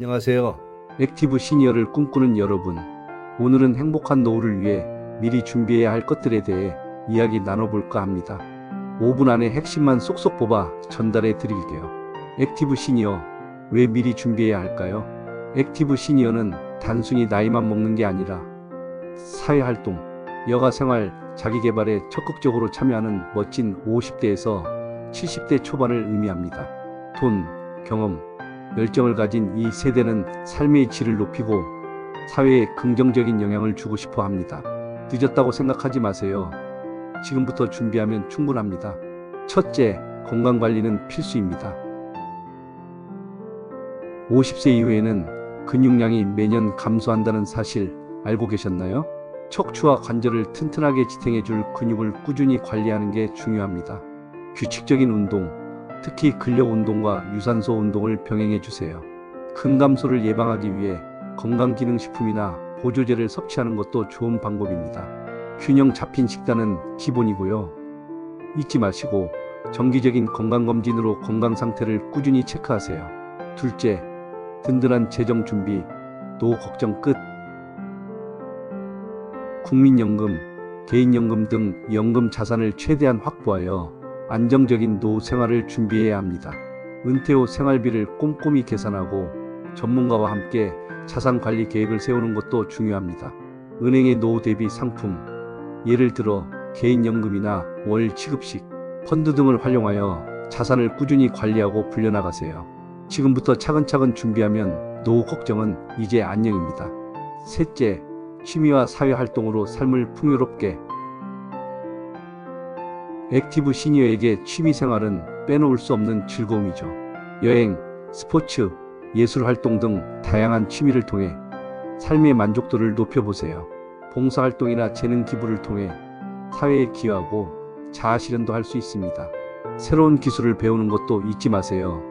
안녕하세요. 액티브 시니어를 꿈꾸는 여러분. 오늘은 행복한 노후를 위해 미리 준비해야 할 것들에 대해 이야기 나눠볼까 합니다. 5분 안에 핵심만 쏙쏙 뽑아 전달해 드릴게요. 액티브 시니어, 왜 미리 준비해야 할까요? 액티브 시니어는 단순히 나이만 먹는 게 아니라 사회활동, 여가생활, 자기개발에 적극적으로 참여하는 멋진 50대에서 70대 초반을 의미합니다. 돈, 경험, 열정을 가진 이 세대는 삶의 질을 높이고 사회에 긍정적인 영향을 주고 싶어 합니다. 늦었다고 생각하지 마세요. 지금부터 준비하면 충분합니다. 첫째, 건강관리는 필수입니다. 50세 이후에는 근육량이 매년 감소한다는 사실 알고 계셨나요? 척추와 관절을 튼튼하게 지탱해줄 근육을 꾸준히 관리하는 게 중요합니다. 규칙적인 운동, 특히 근력 운동과 유산소 운동을 병행해 주세요. 근감소를 예방하기 위해 건강기능식품이나 보조제를 섭취하는 것도 좋은 방법입니다. 균형 잡힌 식단은 기본이고요. 잊지 마시고 정기적인 건강검진으로 건강 상태를 꾸준히 체크하세요. 둘째, 든든한 재정 준비, 노후 걱정 끝. 국민연금, 개인연금 등 연금 자산을 최대한 확보하여 안정적인 노후 생활을 준비해야 합니다. 은퇴 후 생활비를 꼼꼼히 계산하고 전문가와 함께 자산 관리 계획을 세우는 것도 중요합니다. 은행의 노후 대비 상품, 예를 들어 개인연금이나 월 취급식, 펀드 등을 활용하여 자산을 꾸준히 관리하고 불려나가세요. 지금부터 차근차근 준비하면 노후 걱정은 이제 안녕입니다. 셋째, 취미와 사회 활동으로 삶을 풍요롭게 액티브 시니어에게 취미 생활은 빼놓을 수 없는 즐거움이죠. 여행, 스포츠, 예술 활동 등 다양한 취미를 통해 삶의 만족도를 높여보세요. 봉사활동이나 재능 기부를 통해 사회에 기여하고 자아 실현도 할 수 있습니다. 새로운 기술을 배우는 것도 잊지 마세요.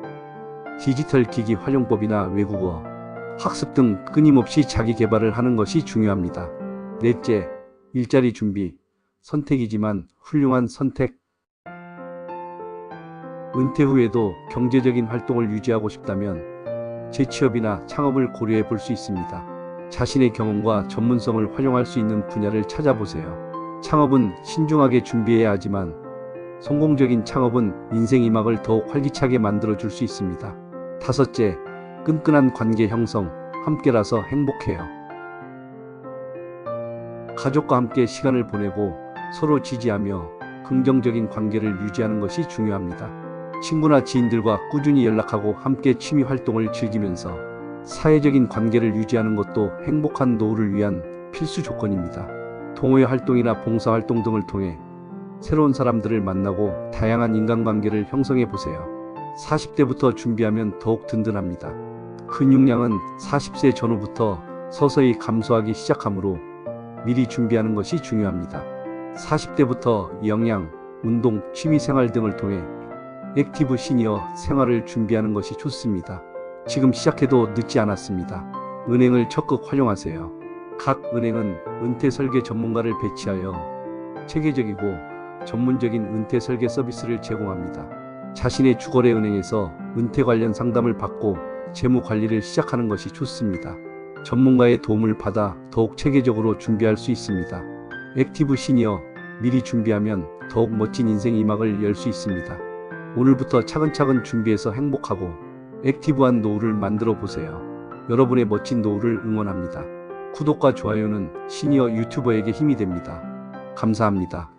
디지털 기기 활용법이나 외국어, 학습 등 끊임없이 자기 개발을 하는 것이 중요합니다. 넷째, 일자리 준비. 선택이지만 훌륭한 선택. 은퇴 후에도 경제적인 활동을 유지하고 싶다면 재취업이나 창업을 고려해 볼 수 있습니다. 자신의 경험과 전문성을 활용할 수 있는 분야를 찾아보세요. 창업은 신중하게 준비해야 하지만 성공적인 창업은 인생 이막을 더욱 활기차게 만들어 줄 수 있습니다. 다섯째, 끈끈한 관계 형성, 함께라서 행복해요. 가족과 함께 시간을 보내고 서로 지지하며 긍정적인 관계를 유지하는 것이 중요합니다. 친구나 지인들과 꾸준히 연락하고 함께 취미 활동을 즐기면서 사회적인 관계를 유지하는 것도 행복한 노후를 위한 필수 조건입니다. 동호회 활동이나 봉사 활동 등을 통해 새로운 사람들을 만나고 다양한 인간관계를 형성해 보세요. 40대부터 준비하면 더욱 든든합니다. 근육량은 40세 전후부터 서서히 감소하기 시작하므로 미리 준비하는 것이 중요합니다. 40대부터 영양, 운동, 취미 생활 등을 통해 액티브 시니어 생활을 준비하는 것이 좋습니다. 지금 시작해도 늦지 않았습니다. 은행을 적극 활용하세요. 각 은행은 은퇴 설계 전문가를 배치하여 체계적이고 전문적인 은퇴 설계 서비스를 제공합니다. 자신의 주거래 은행에서 은퇴 관련 상담을 받고 재무 관리를 시작하는 것이 좋습니다. 전문가의 도움을 받아 더욱 체계적으로 준비할 수 있습니다. 액티브 시니어 미리 준비하면 더욱 멋진 인생 이막을 열 수 있습니다. 오늘부터 차근차근 준비해서 행복하고 액티브한 노후를 만들어 보세요. 여러분의 멋진 노후를 응원합니다. 구독과 좋아요는 시니어 유튜버에게 힘이 됩니다. 감사합니다.